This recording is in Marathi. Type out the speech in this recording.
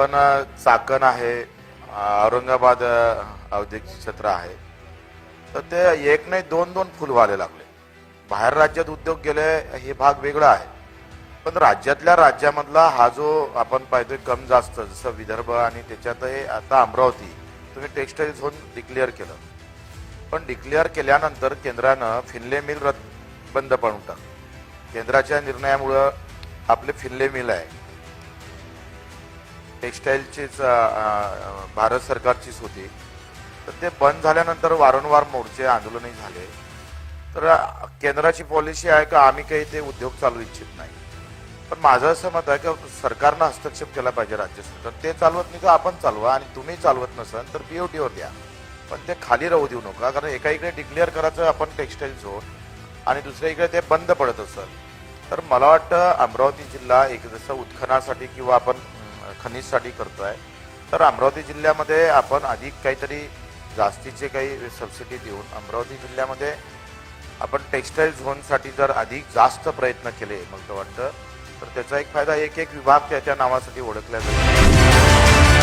पण चाकण आहे औरंगाबाद औद्योगिक क्षेत्र आहे. तर ते एक नाही दोन दोन फुल व्हायला लागले. बाहेर राज्यात उद्योग गेले हे भाग वेगळा आहे. पण राज्यातल्या राज्यामधला हा जो आपण पाहतोय कम जास्त जसं विदर्भ आणि त्याच्यात हे आता अमरावती तुम्ही टेक्स्टाईल झोन डिक्लेअर केलं. पण डिक्लेअर केल्यानंतर केंद्रानं फिनले मिल रद्द बंद पाडून टाकलं केंद्राच्या निर्णयामुळं आपले फिनले मिल आहे. टेक्स्टाईलचीच भारत सरकारचीच होती. तर ते बंद झाल्यानंतर वारंवार मोर्चे आंदोलनही झाले. तर केंद्राची पॉलिसी आहे का? आम्ही काही ते उद्योग चालू इच्छित नाही. पण माझं असं मत आहे की सरकारनं हस्तक्षेप केला पाहिजे राज्य सरकार. ते चालवत नाही तर आपण चालवा आणि तुम्ही चालवत नसाल तर पीओटीवर द्या. पण ते खाली राहू देऊ नका. कारण एका इकडे डिक्लेअर करायचं आपण टेक्स्टाईल झोन आणि दुसऱ्या इकडे ते बंद पडत असेल. तर मला वाटतं अमरावती जिल्हा एक जसं उत्खनासाठी किंवा आपण खनिजसाठी करतो आहे तर अमरावती जिल्ह्यामध्ये आपण अधिक काहीतरी जास्तीचे काही सबसिडी देऊन अमरावती जिल्ह्यामध्ये आपण टेक्स्टाईल झोनसाठी जर अधिक जास्त प्रयत्न केले मला तर वाटतं. तर त्याचा एक फायदा एक एक विभाग त्याच्या नावासाठी ओळखला जातो